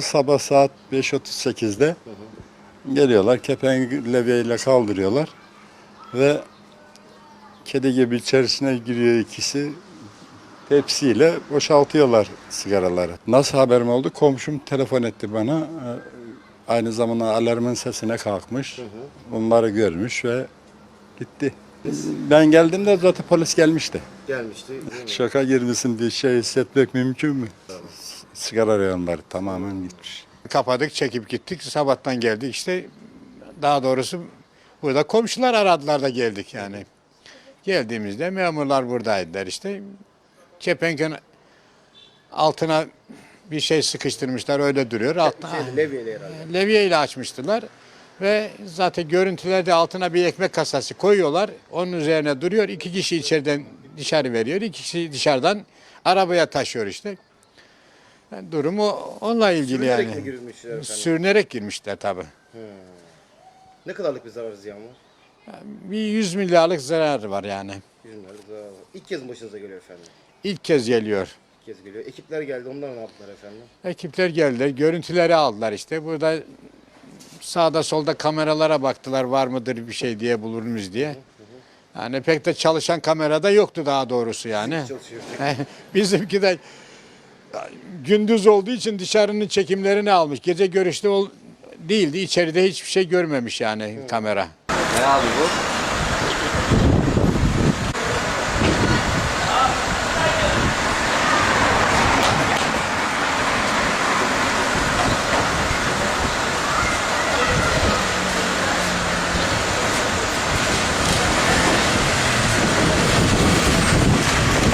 sabah saat 5.38'de geliyorlar. Kepenk levyeyle kaldırıyorlar. Ve kedi gibi içerisine giriyor ikisi. Tepsiyle boşaltıyorlar sigaraları. Nasıl haberim oldu? Komşum telefon etti bana. Ee, Aynı zamanda alarmın sesine kalkmış. Bunları görmüş ve gitti. Ben geldiğimde zaten polis gelmişti. Gelmişti. değil mi? Şaka girmesin bir şey hissetmek mümkün mü? Sigara reyonları tamamen gitmiş. Kapadık, çekip gittik. Sabahtan geldik işte. Daha doğrusu burada komşular aradılar da geldik yani. Geldiğimizde memurlar buradaydılar işte. Kepenken altına bir şey sıkıştırmışlar öyle duruyor. Altına, Şeydi, levyeli herhalde. levye ile açmıştılar. Ve zaten görüntülerde altına bir ekmek kasası koyuyorlar. Onun üzerine duruyor. İki kişi içeriden dışarı veriyor. iki kişi dışarıdan arabaya taşıyor işte. Yani durumu onunla ilgili Sürünerek yani. mi girmişler efendim? Sürünerek girmişler tabii. Ne kadarlık bir zarar ziyan var? Bir 100 milyarlık zarar var yani. Yüzünlerde zarar var. İlk kez mi başınıza geliyor efendim? İlk kez geliyor. İlk kez geliyor. Ekipler geldi. Onlar ne yaptılar efendim? Ekipler geldiler, görüntüleri aldılar işte. Burada sağda solda kameralara baktılar var mıdır bir şey diye bulur muyuz diye. Yani pek de çalışan kamerada yoktu daha doğrusu yani. Çalışıyor. Bizimki de gündüz olduğu için dışarının çekimlerini almış. Gece görüşte ol, değildi. İçeride hiçbir şey görmemiş yani kamera. Ne abi bu?